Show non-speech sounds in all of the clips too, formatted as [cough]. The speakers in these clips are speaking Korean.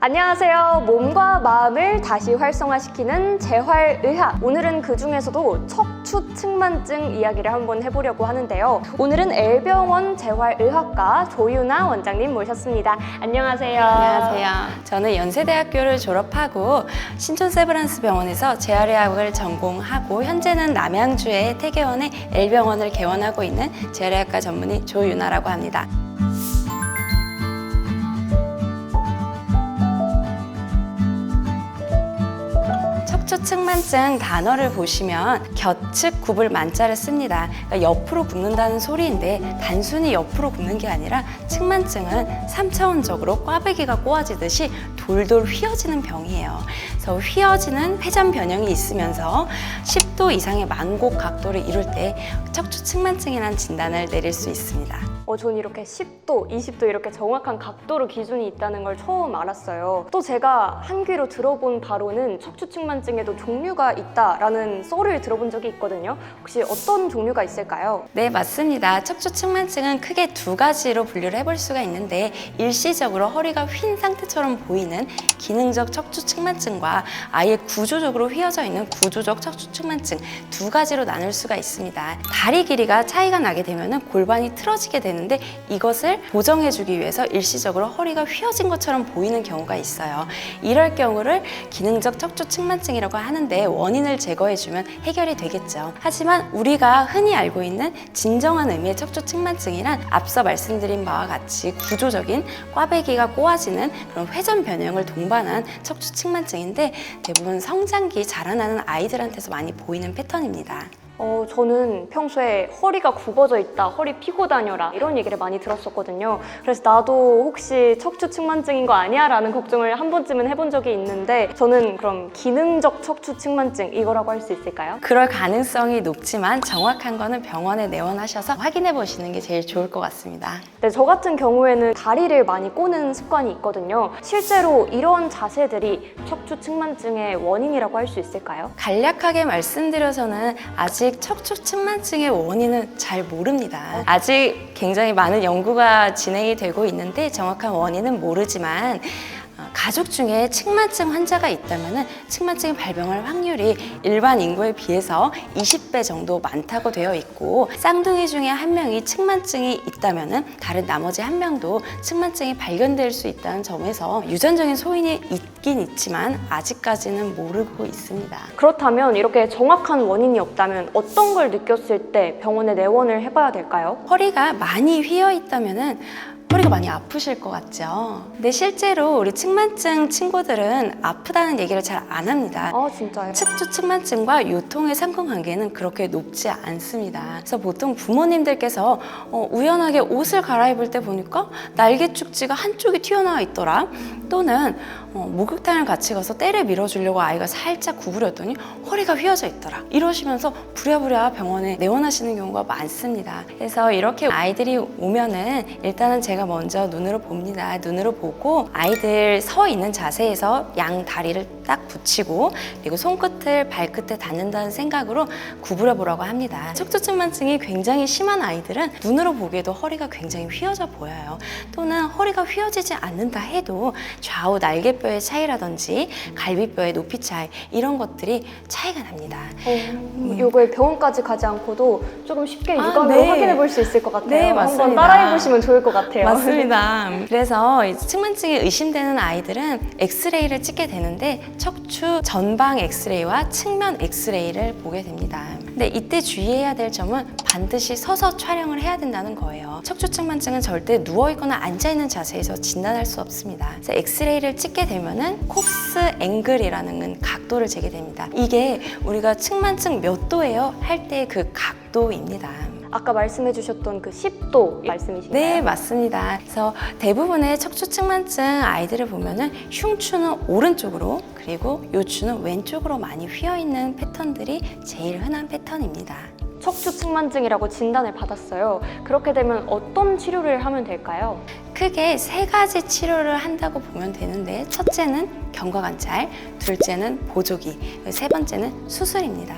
안녕하세요. 몸과 마음을 다시 활성화시키는 재활의학. 오늘은 그 중에서도 척추 측만증 이야기를 한번 해보려고 하는데요. 오늘은 L병원 재활의학과 조유나 원장님 모셨습니다. 안녕하세요. 안녕하세요. 저는 연세대학교를 졸업하고 신촌 세브란스 병원에서 재활의학을 전공하고 현재는 남양주의 태계원의 L병원을 개원하고 있는 재활의학과 전문의 조유나라고 합니다. 측만증 단어를 보시면 곁측 굽을 만자를 씁니다. 그러니까 옆으로 굽는다는 소리인데 단순히 옆으로 굽는 게 아니라 측만증은 3차원적으로 꽈배기가 꼬아지듯이 돌돌 휘어지는 병이에요. 그래서 휘어지는 회전 변형이 있으면서 10도 이상의 만곡 각도를 이룰 때 척추 측만증이라는 진단을 내릴 수 있습니다. 어, 전 이렇게 10도, 20도 이렇게 정확한 각도로 기준이 있다는 걸 처음 알았어요. 또 제가 한 귀로 들어본 바로는 척추측만증에도 종류가 있다라는 썰을 들어본 적이 있거든요. 혹시 어떤 종류가 있을까요? 네, 맞습니다. 척추 측만증은 크게 두 가지로 분류를 해볼 수가 있는데 일시적으로 허리가 휜 상태처럼 보이는 기능적 척추 측만증과 아예 구조적으로 휘어져 있는 구조적 척추 측만증 두 가지로 나눌 수가 있습니다. 다리 길이가 차이가 나게 되면 골반이 틀어지게 되는 데 이것을 보정해주기 위해서 일시적으로 허리가 휘어진 것처럼 보이는 경우가 있어요. 이럴 경우를 기능적 척추 측만증이라고 하는데 원인을 제거해주면 해결이 되겠죠. 하지만 우리가 흔히 알고 있는 진정한 의미의 척추 측만증이란 앞서 말씀드린 바와 같이 구조적인 꽈배기가 꼬아지는 그런 회전 변형을 동반한 척추 측만증인데 대부분 성장기 자라나는 아이들한테서 많이 보이는 패턴입니다. 어, 저는 평소에 허리가 굽어져 있다, 허리 피고 다녀라 이런 얘기를 많이 들었었거든요. 그래서 나도 혹시 척추 측만증인 거 아니야? 라는 걱정을 한 번쯤은 해본 적이 있는데 저는 그럼 기능적 척추 측만증 이거라고 할 수 있을까요? 그럴 가능성이 높지만 정확한 거는 병원에 내원하셔서 확인해 보시는 게 제일 좋을 것 같습니다. 네, 저 같은 경우에는 다리를 많이 꼬는 습관이 있거든요. 실제로 이런 자세들이 척추 측만증의 원인이라고 할 수 있을까요? 간략하게 말씀드려서는 아직 척추 측만증의 원인은 잘 모릅니다. 아직 굉장히 많은 연구가 진행이 되고 있는데 정확한 원인은 모르지만 어, 가족 중에 측만증 환자가 있다면 측만증 발병할 확률이 일반 인구에 비해서 20배 정도 많다고 되어 있고 쌍둥이 중에 한 명이 측만증이 있다면 다른 나머지 한 명도 측만증이 발견될 수 있다는 점에서 유전적인 소인이 있긴 있지만 아직까지는 모르고 있습니다. 그렇다면 이렇게 정확한 원인이 없다면 어떤 걸 느꼈을 때 병원에 내원을 해봐야 될까요? 허리가 많이 휘어 있다면은 허리가 많이 아프실 것 같죠. 근데 실제로 우리 측만증 친구들은 아프다는 얘기를 잘 안 합니다. 아 진짜요? 척추 측만증과 요통의 상관관계는 그렇게 높지 않습니다. 그래서 보통 부모님들께서 어, 우연하게 옷을 갈아입을 때 보니까 날개 축지가 한쪽이 튀어나와 있더라. 또는 어, 목욕탕을 같이 가서 때를 밀어주려고 아이가 살짝 구부렸더니 허리가 휘어져 있더라. 이러시면서 부랴부랴 병원에 내원하시는 경우가 많습니다. 그래서 이렇게 아이들이 오면은 일단은 제가 먼저 눈으로 봅니다. 눈으로 보고 아이들 서 있는 자세에서 양 다리를 딱 붙이고 그리고 손끝을 발끝에 닿는다는 생각으로 구부려 보라고 합니다. 척추측만증이 굉장히 심한 아이들은 눈으로 보기에도 허리가 굉장히 휘어져 보여요. 또는 허리가 휘어지지 않는다 해도 좌우 날개뼈 의 차이라든지 갈비뼈의 높이 차이 이런 것들이 차이가 납니다. 어, 요걸 병원까지 가지 않고도 조금 쉽게 아, 육안으로 네. 확인해 볼 수 있을 것 같아요. 네, 한번 맞습니다. 따라해 보시면 좋을 것 같아요. 맞습니다. 그래서 이 측만증이 의심되는 아이들은 엑스레이를 찍게 되는데 척추 전방 엑스레이와 측면 엑스레이를 보게 됩니다. 근데 이때 주의해야 될 점은 반드시 서서 촬영을 해야 된다는 거예요. 척추 측만증은 절대 누워 있거나 앉아 있는 자세에서 진단할 수 없습니다. 엑스레이를 찍게 되면은 콥스 앵글이라는 각도를 재게 됩니다. 이게 우리가 측만증 몇 도예요? 할 때 그 각도입니다. 아까 말씀해 주셨던 그 10도 말씀이신가요? 네, 맞습니다. 그래서 대부분의 척추 측만증 아이들을 보면은 흉추는 오른쪽으로 그리고 요추는 왼쪽으로 많이 휘어 있는 패턴들이 제일 흔한 패턴입니다. 척추측만증이라고 진단을 받았어요. 그렇게 되면 어떤 치료를 하면 될까요? 크게 세 가지 치료를 한다고 보면 되는데 첫째는 경과 관찰, 둘째는 보조기, 세 번째는 수술입니다.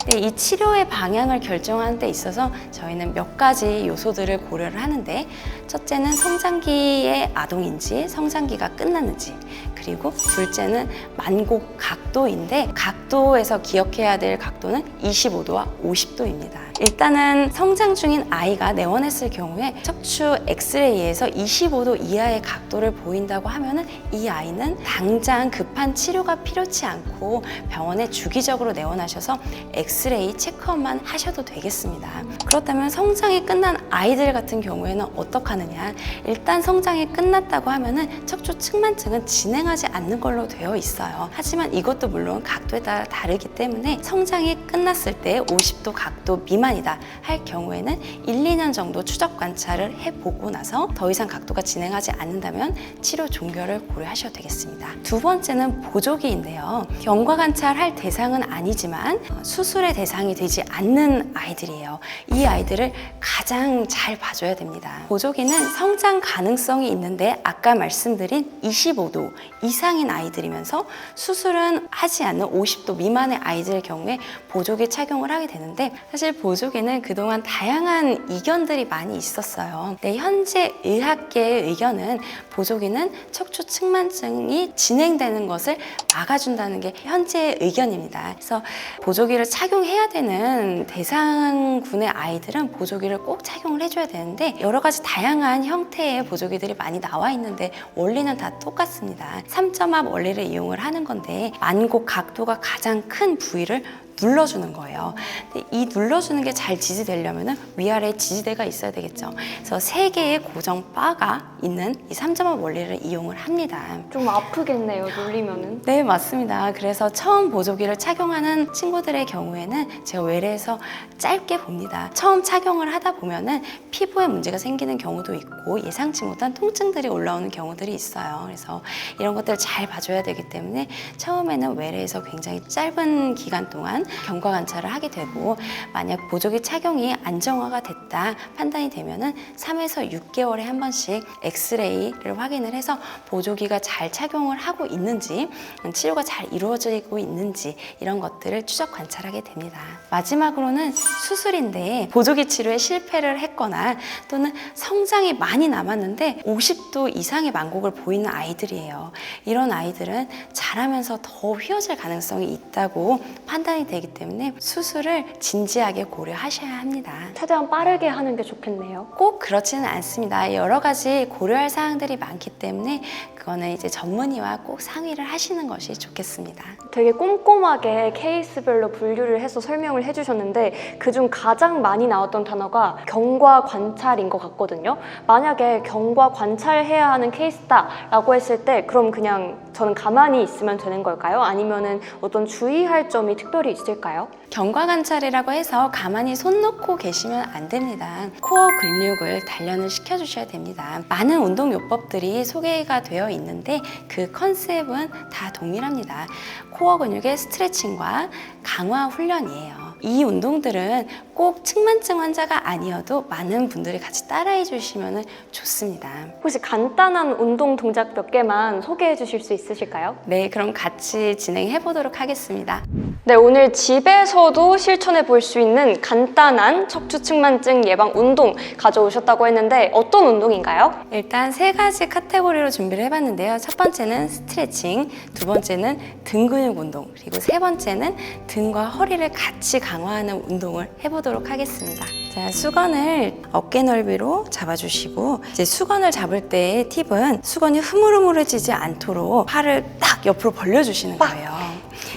근데 이 치료의 방향을 결정하는 데 있어서 저희는 몇 가지 요소들을 고려를 하는데 첫째는 성장기의 아동인지 성장기가 끝났는지 그리고 둘째는 만곡 각도인데 각도에서 기억해야 될 각도는 25도와 50도입니다. 일단은 성장 중인 아이가 내원했을 경우에 척추 엑스레이에서 25도 이하의 각도를 보인다고 하면은 이 아이는 당장 급한 치료가 필요치 않고 병원에 주기적으로 내원하셔서 엑스레이 체크업만 하셔도 되겠습니다. 그렇다면 성장이 끝난 아이들 같은 경우에는 어떡하느냐? 일단 성장이 끝났다고 하면은 척추 측만증은 진행하지 않는 걸로 되어 있어요. 하지만 이것도 물론 각도에 따라 다르기 때문에 성장이 끝났을 때 50도 각도 미만 이다 할 경우에는 1, 2년 정도 추적 관찰을 해보고 나서 더 이상 각도가 진행하지 않는다면 치료 종결을 고려하셔도 되겠습니다. 두 번째는 보조기인데요. 경과 관찰할 대상은 아니지만 수술의 대상이 되지 않는 아이들이에요. 이 아이들을 가장 잘 봐줘야 됩니다. 보조기는 성장 가능성이 있는데 아까 말씀드린 25도 이상인 아이들이면서 수술은 하지 않는 50도 미만의 아이들 경우에 보조기 착용을 하게 되는데 사실 보 조기는 그동안 다양한 이견들이 많이 있었어요. 근데 현재 의학계의 의견은 보조기는 척추 측만증이 진행되는 것을 막아준다는 게 현재의 의견입니다. 그래서 보조기를 착용해야 되는 대상군의 아이들은 보조기를 꼭 착용을 해줘야 되는데 여러 가지 다양한 형태의 보조기들이 많이 나와 있는데 원리는 다 똑같습니다. 3점압 원리를 이용을 하는 건데 만곡 각도가 가장 큰 부위를 눌러주는 거예요. 근데 이 눌러주는 게 잘 지지되려면 위아래에 지지대가 있어야 되겠죠. 그래서 세 개의 고정 바가 있는 이 3점압 원리를 이용을 합니다. 좀 아프겠네요, 눌리면은. 네, 맞습니다. 그래서 처음 보조기를 착용하는 친구들의 경우에는 제가 외래에서 짧게 봅니다. 처음 착용을 하다 보면은 피부에 문제가 생기는 경우도 있고 예상치 못한 통증들이 올라오는 경우들이 있어요. 그래서 이런 것들을 잘 봐줘야 되기 때문에 처음에는 외래에서 굉장히 짧은 기간 동안 경과 관찰을 하게 되고 만약 보조기 착용이 안정화가 됐다 판단이 되면은 3에서 6개월에 한 번씩 엑스레이를 확인을 해서 보조기가 잘 착용을 하고 있는지 치료가 잘 이루어지고 있는지 이런 것들을 추적 관찰하게 됩니다. 마지막으로는 수술인데 보조기 치료에 실패를 했거나 또는 성장이 많이 남았는데 50도 이상의 만곡을 보이는 아이들이에요. 이런 아이들은 자라면서 더 휘어질 가능성이 있다고 판단이 되기 때문에 수술을 진지하게 고려하셔야 합니다. 최대한 빠르게 하는 게 좋겠네요. 꼭 그렇지는 않습니다. 여러 가지 고려할 사항들이 많기 때문에 그거는 이제 전문의와 꼭 상의를 하시는 것이 좋겠습니다. 되게 꼼꼼하게 케이스별로 분류를 해서 설명을 해주셨는데 그중 가장 많이 나왔던 단어가 경과 관찰인 것 같거든요. 만약에 경과 관찰해야 하는 케이스다라고 했을 때 그럼 그냥 저는 가만히 있으면 되는 걸까요? 아니면은 어떤 주의할 점이 특별히 있을까요? 경과 관찰이라고 해서 가만히 손 놓고 계시면 안 됩니다. 코어 근육을 단련을 시켜주셔야 됩니다. 많은 운동 요법들이 소개가 되어 있는데 그 컨셉은 다 동일합니다. 코어 근육의 스트레칭과 강화 훈련이에요. 이 운동들은 꼭 측만증 환자가 아니어도 많은 분들이 같이 따라해 주시면 좋습니다. 혹시 간단한 운동 동작 몇 개만 소개해 주실 수 있으실까요? 네, 그럼 같이 진행해 보도록 하겠습니다. 네, 오늘 집에서도 실천해 볼 수 있는 간단한 척추측만증 예방 운동 가져오셨다고 했는데 어떤 운동인가요? 일단 세 가지 카테고리로 준비를 해봤는데요. 첫 번째는 스트레칭, 두 번째는 등 근육 운동, 그리고 세 번째는 등과 허리를 같이 강화하는 운동을 해보도록 하겠습니다. 자, 수건을 어깨 넓이로 잡아주시고 이제 수건을 잡을 때의 팁은 수건이 흐물흐물해지지 않도록 팔을 딱 옆으로 벌려주시는 거예요.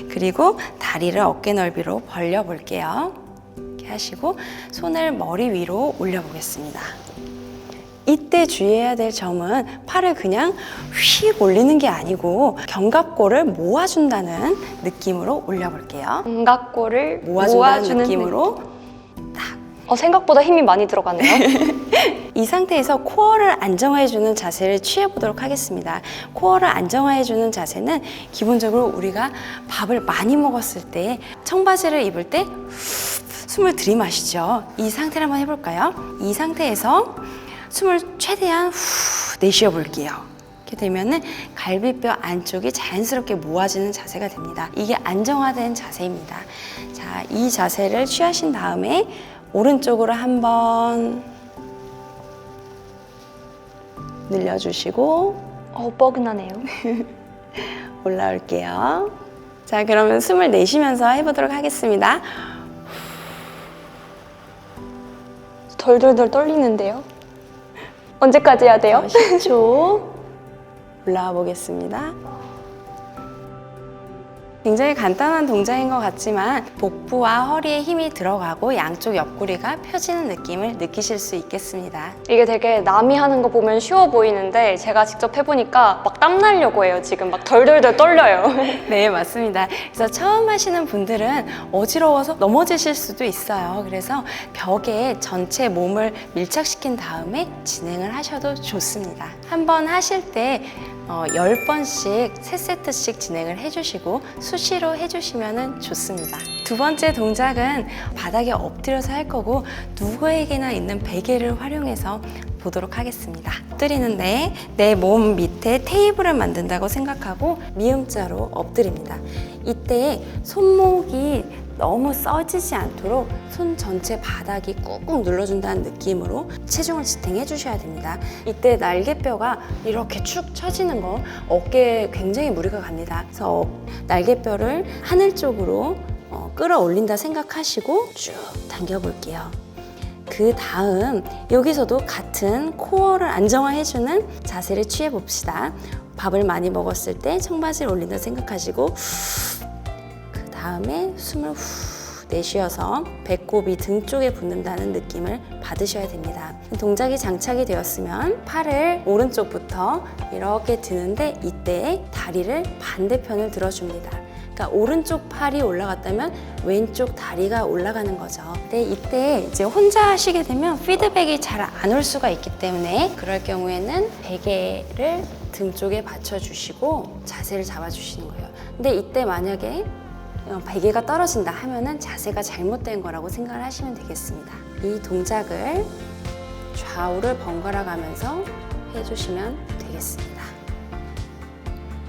그리고 다리를 어깨 넓이로 벌려 볼게요. 이렇게 하시고 손을 머리 위로 올려 보겠습니다. 이때 주의해야 될 점은 팔을 그냥 휙 올리는 게 아니고 견갑골을 모아준다는 느낌으로 올려볼게요. 견갑골을 모아준다는 모아주는 느낌으로 어, 생각보다 힘이 많이 들어가네요. [laughs] 이 상태에서 코어를 안정화해주는 자세를 취해보도록 하겠습니다. 코어를 안정화해주는 자세는 기본적으로 우리가 밥을 많이 먹었을 때 청바지를 입을 때 숨을 들이마시죠. 이 상태를 한번 해볼까요? 이 상태에서 숨을 최대한 후 내쉬어 볼게요. 이렇게 되면은 갈비뼈 안쪽이 자연스럽게 모아지는 자세가 됩니다. 이게 안정화된 자세입니다. 자, 이 자세를 취하신 다음에 오른쪽으로 한번 늘려주시고 어, 뻐근하네요. [laughs] 올라올게요. 자, 그러면 숨을 내쉬면서 해보도록 하겠습니다. 덜덜덜 떨리는데요. 언제까지 해야 돼요? 10초 올라와 보겠습니다. 굉장히 간단한 동작인 것 같지만 복부와 허리에 힘이 들어가고 양쪽 옆구리가 펴지는 느낌을 느끼실 수 있겠습니다. 이게 되게 남이 하는 거 보면 쉬워 보이는데 제가 직접 해보니까 막 땀나려고 해요. 지금 막 덜덜덜 떨려요. [laughs] 네, 맞습니다. 그래서 처음 하시는 분들은 어지러워서 넘어지실 수도 있어요. 그래서 벽에 전체 몸을 밀착시킨 다음에 진행을 하셔도 좋습니다. 한번 하실 때 어, 10번씩 3세트씩 진행을 해주시고 수시로 해주시면 좋습니다. 두 번째 동작은 바닥에 엎드려서 할 거고 누구에게나 있는 베개를 활용해서 보도록 하겠습니다. 엎드리는데 내 몸 밑에 테이블을 만든다고 생각하고 미음자로 엎드립니다. 이때 손목이 너무 써지지 않도록 손 전체 바닥이 꾹꾹 눌러준다는 느낌으로 체중을 지탱해 주셔야 됩니다. 이때 날개뼈가 이렇게 축 처지는 거 어깨에 굉장히 무리가 갑니다. 그래서 어- 날개뼈를 하늘 쪽으로 어, 끌어올린다 생각하시고 쭉 당겨 볼게요. 그 다음 여기서도 같은 코어를 안정화해주는 자세를 취해 봅시다. 밥을 많이 먹었을 때 청바지를 올린다 생각하시고 그 다음에 숨을 후 내쉬어서 배꼽이 등 쪽에 붙는다는 느낌을 받으셔야 됩니다. 동작이 장착이 되었으면 팔을 오른쪽부터 이렇게 드는데 이때 다리를 반대편을 들어줍니다. 그러니까 오른쪽 팔이 올라갔다면 왼쪽 다리가 올라가는 거죠. 근데 이때 이제 혼자 하시게 되면 피드백이 잘 안 올 수가 있기 때문에 그럴 경우에는 베개를 등 쪽에 받쳐주시고 자세를 잡아주시는 거예요. 근데 이때 만약에 어, 베개가 떨어진다 하면은 자세가 잘못된 거라고 생각을 하시면 되겠습니다. 이 동작을 좌우를 번갈아 가면서 해주시면 되겠습니다.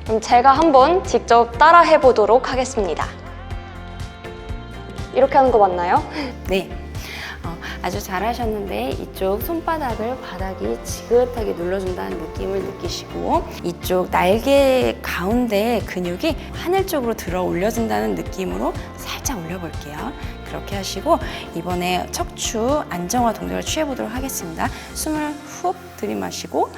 그럼 제가 한번 직접 따라 해보도록 하겠습니다. 이렇게 하는 거 맞나요? 네. 어, 아주 잘하셨는데 이쪽 손바닥을 바닥이 지긋하게 눌러준다는 느낌을 느끼시고 이쪽 날개 가운데 근육이 하늘 쪽으로 들어 올려진다는 느낌으로 살짝 올려볼게요. 그렇게 하시고 이번에 척추 안정화 동작을 취해보도록 하겠습니다. 숨을 훅 들이마시고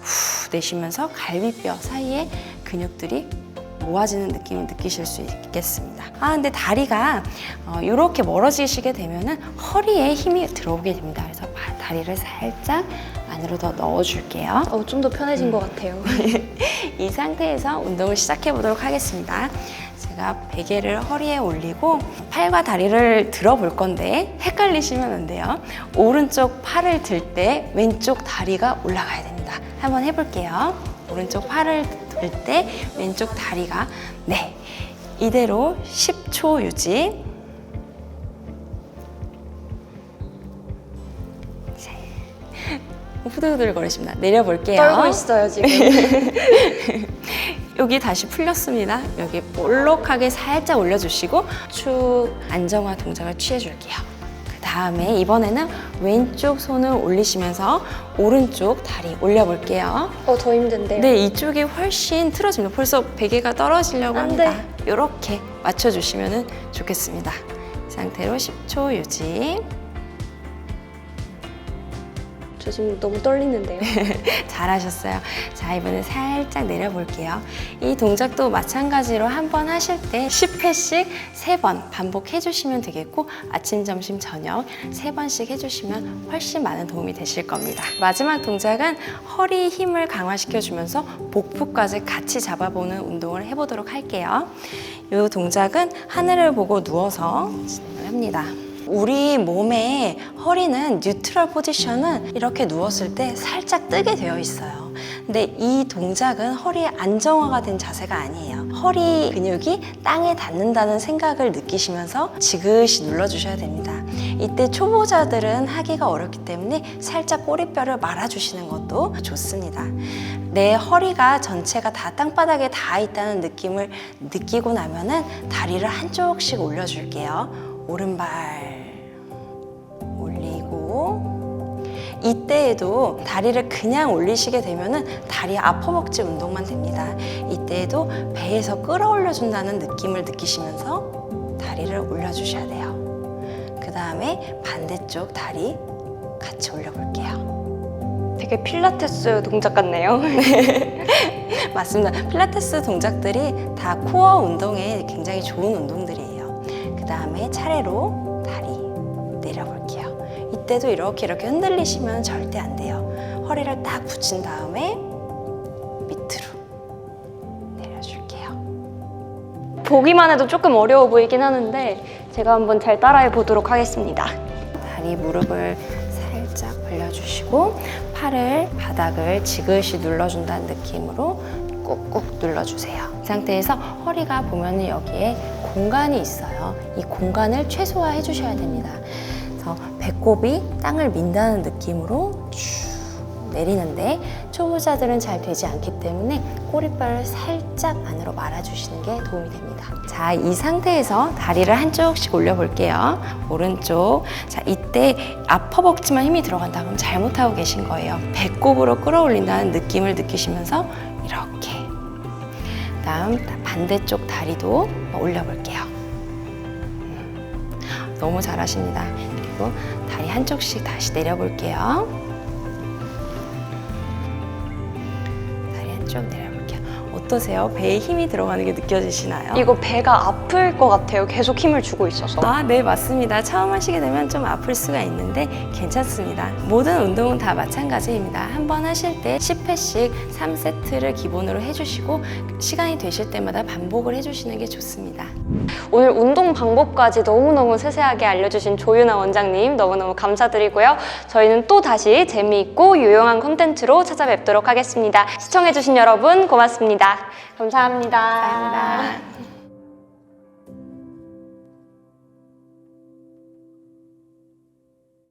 후 내쉬면서 갈비뼈 사이에 근육들이 모아지는 느낌을 느끼실 수 있겠습니다. 아, 근데 다리가 어, 이렇게 멀어지시게 되면은 허리에 힘이 들어오게 됩니다. 그래서 바- 다리를 살짝 안으로 더 넣어줄게요. 어, 좀 더 편해진 것 같아요. [laughs] 이 상태에서 운동을 시작해 보도록 하겠습니다. 제가 베개를 허리에 올리고 팔과 다리를 들어 볼 건데 헷갈리시면 안 돼요. 오른쪽 팔을 들 때 왼쪽 다리가 올라가야 됩니다. 한번 해볼게요. 오른쪽 팔을 들때 왼쪽 다리가 네 이대로 10초 유지. 후들후들 거리십니다. 내려볼게요. 떨고 있어요, 지금. [laughs] 여기 다시 풀렸습니다. 여기 볼록하게 살짝 올려주시고 축 안정화 동작을 취해줄게요. 그 다음에 이번에는 왼쪽 손을 올리시면서 오른쪽 다리 올려볼게요. 어, 더 힘든데요. 네, 이쪽이 훨씬 틀어집니다. 벌써 베개가 떨어지려고 안 합니다. 돼. 이렇게 맞춰주시면 좋겠습니다. 이 상태로 10초 유지. 저 지금 너무 떨리는데요. [laughs] 잘하셨어요. 자, 이번에 살짝 내려볼게요. 이 동작도 마찬가지로 한 번 하실 때 10회씩 3번 반복해 주시면 되겠고 아침, 점심, 저녁 3번씩 해주시면 훨씬 많은 도움이 되실 겁니다. 마지막 동작은 허리 힘을 강화시켜 주면서 복부까지 같이 잡아보는 운동을 해보도록 할게요. 이 동작은 하늘을 보고 누워서 진행을 합니다. 우리 몸의 허리는 뉴트럴 포지션은 이렇게 누웠을 때 살짝 뜨게 되어 있어요. 근데 이 동작은 허리의 안정화가 된 자세가 아니에요. 허리 근육이 땅에 닿는다는 생각을 느끼시면서 지그시 눌러주셔야 됩니다. 이때 초보자들은 하기가 어렵기 때문에 살짝 꼬리뼈를 말아주시는 것도 좋습니다. 내 허리가 전체가 다 땅바닥에 닿아 있다는 느낌을 느끼고 나면은 다리를 한쪽씩 올려줄게요. 오른발 올리고 이때에도 다리를 그냥 올리시게 되면은 다리 아퍼벅지 운동만 됩니다. 이때에도 배에서 끌어올려 준다는 느낌을 느끼시면서 다리를 올려 주셔야 돼요. 그 다음에 반대쪽 다리 같이 올려볼게요. 되게 필라테스 동작 같네요. [laughs] 맞습니다. 필라테스 동작들이 다 코어 운동에 굉장히 좋은 운동들이에요. 그 다음에 차례로. 이때도 이렇게 이렇게 흔들리시면 절대 안 돼요. 허리를 딱 붙인 다음에 밑으로 내려줄게요. 보기만 해도 조금 어려워 보이긴 하는데 제가 한번 잘 따라해 보도록 하겠습니다. 다리 무릎을 살짝 벌려주시고 팔을 바닥을 지그시 눌러준다는 느낌으로 꾹꾹 눌러주세요. 이 상태에서 허리가 보면 여기에 공간이 있어요. 이 공간을 최소화해 주셔야 됩니다. 배꼽이 땅을 민다는 느낌으로 쭉 내리는데 초보자들은 잘 되지 않기 때문에 꼬리뼈를 살짝 안으로 말아주시는 게 도움이 됩니다. 자, 이 상태에서 다리를 한쪽씩 올려볼게요. 오른쪽. 자, 이때 앞허벅지만 힘이 들어간다 그러면 잘못하고 계신 거예요. 배꼽으로 끌어올린다는 느낌을 느끼시면서 이렇게. 다음 반대쪽 다리도 올려볼게요. 음, 너무 잘하십니다. 그리고 다리 한쪽씩 다시 내려볼게요. 다리 한쪽 내려볼게요. 어떠세요? 배에 힘이 들어가는 게 느껴지시나요? 이거 배가 아플 것 같아요. 계속 힘을 주고 있어서. 아, 네, 맞습니다. 처음 하시게 되면 좀 아플 수가 있는데 괜찮습니다. 모든 운동은 다 마찬가지입니다. 한 번 하실 때 10회씩 3세트를 기본으로 해주시고 시간이 되실 때마다 반복을 해주시는 게 좋습니다. 오늘 운동 방법까지 너무너무 세세하게 알려주신 조윤아 원장님 너무너무 감사드리고요. 저희는 또 다시 재미있고 유용한 콘텐츠로 찾아뵙도록 하겠습니다. 시청해주신 여러분 고맙습니다. 감사합니다. 감사합니다.